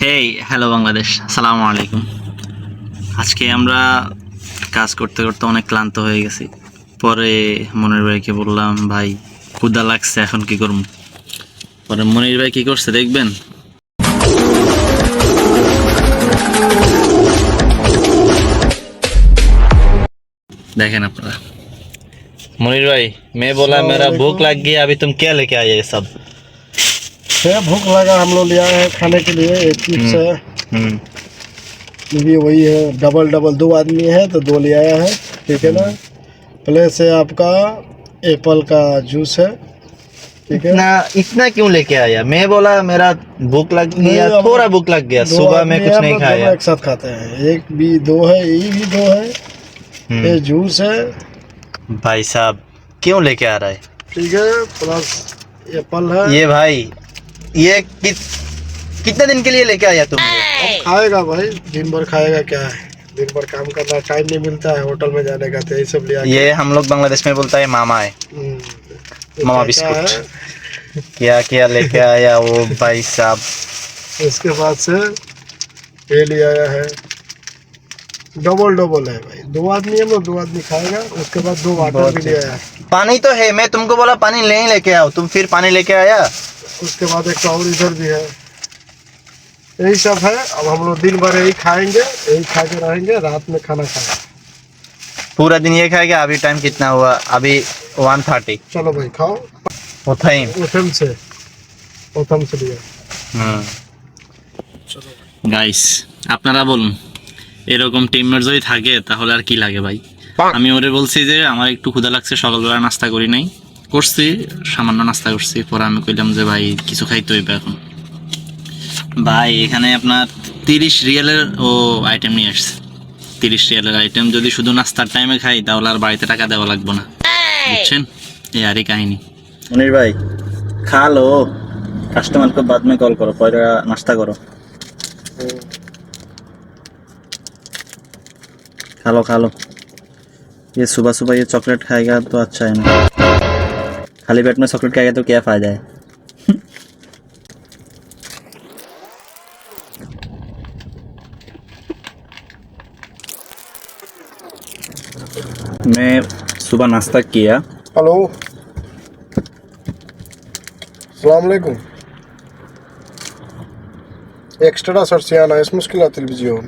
Hey hello Bangladesh সালামু আলাইকুম আজকে আমরা কাজ করতে করতে অনেক ক্লান্ত হয়ে গেছি। পরে মনির ভাইকে বললাম ভাই ক্ষুদা লাগছে এখন কি করব? পরে মনির ভাই কি করছে দেখবেন? দেখেন আপনারা। মনির ভাই মেয়ে বলা মেরা ভুক লাগ গিয়ে আমি তুমি কে লেকে আইয়ে সব है भूख लगा हम लोग ले आए हैं खाने के लिए एक चिप्स है। हम्म। ये भी वही है डबल डबल दो आदमी है तो दो ले आया है ठीक है ना? प्लस है आपका एप्पल का जूस है ठीक है? इतना इतना क्यों लेके आया? मैं बोला मेरा भूख लग गया थोड़ा भूख लग गया सुबह में कुछ नहीं खाया। एक साथ खाते हैं एक भी दो है ये भी दो है हम्म, ये जूस है। भाई साहब क्यों लेके आ रहा है? ठीक है प्लस एप्पल है। ये भाई ये कि, कितने दिन के लिए लेके आया तुम? खाएगा भाई दिन भर खाएगा क्या? है दिन भर काम करना टाइम नहीं मिलता है होटल में जाने का तो यही सब लिया ये हम लोग बांग्लादेश में बोलता है मामा है। मामा बिस्कुट। क्या क्या लेके आया वो भाई साहब? इसके बाद से ये ले आया है। डबल डबल है भाई। दो आदमी हम लोग दो आदमी खाएगा उसके बाद दो वाटर भी ले आया। पानी तो है मैं तुमको बोला पानी नहीं लेके आओ। तुम फिर पानी लेके आया? उसके बाद एक और इधर भी है यही सब है अब हम लोग दिन भर यही खाएंगे यही खा के रहेंगे रात में खाना खाएंगे पूरा दिन ये खाएगा अभी टाइम कितना हुआ अभी वन थर्टी चलो भाई खाओ ওঠাই प्रथम से प्रथम से लिया গাইস আপনারা বলুন এরকম টিমমেট যদি থাকে তাহলে আর কি লাগে ভাই আমি ওরে বলছি যে আমার একটু ক্ষুধা লাগছে সকালবেলা নাস্তা করি নাই করছি সামান্য নাস্তা করছি পরে আমি কইলাম যে ভাই কিছু খাইতে হইবে এখন ভাই এখানে আপনার তিরিশ রিয়ালের ও আইটেম নিয়ে আসছে তিরিশ রিয়ালের আইটেম যদি শুধু নাস্তার টাইমে খাই তাহলে আর বাড়িতে টাকা দেওয়া লাগবে না বুঝছেন এই আরই কাহিনী मुनीर भाई खा लो कस्टमर को बाद में कॉल करो पहले नाश्ता करो खा लो खा लो ये सुबह सुबह ये चॉकलेट खाएगा तो अच्छा है ना खाली पेट में चॉकलेट खाएगा तो क्या फायदा है मैं सुबह नाश्ता किया हेलो सलाम अलैकुम एक्स्ट्रा सरसियाना es muskila televizyon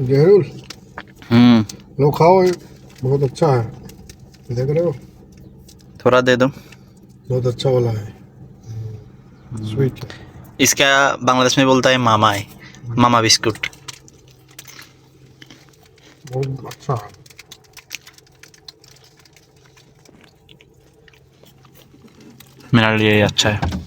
जहरूल हम्म लो खाओ बहुत अच्छा है देख रहे हो थोड़ा दे दो बहुत अच्छा वाला है स्वीट इसका बांग्लादेश में बोलता है मामा है मामा बिस्कुट बहुत अच्छा है मेरा लिए ये अच्छा है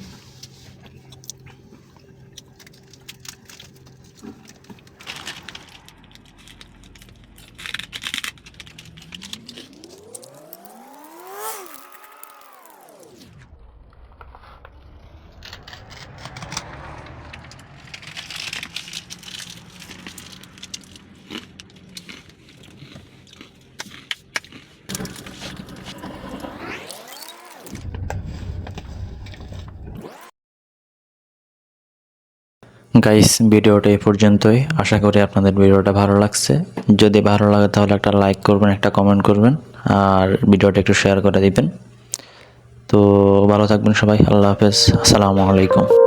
গাইস ভিডিওটা এই পর্যন্তই। আশা করি আপনাদের ভিডিওটা ভালো লাগছে। যদি ভালো লাগে তাহলে একটা লাইক করবেন, একটা কমেন্ট করবেন, আর ভিডিওটা একটু শেয়ার করে দিবেন। তো ভালো থাকবেন সবাই। আল্লাহ হাফেজ। আসসালামু আলাইকুম।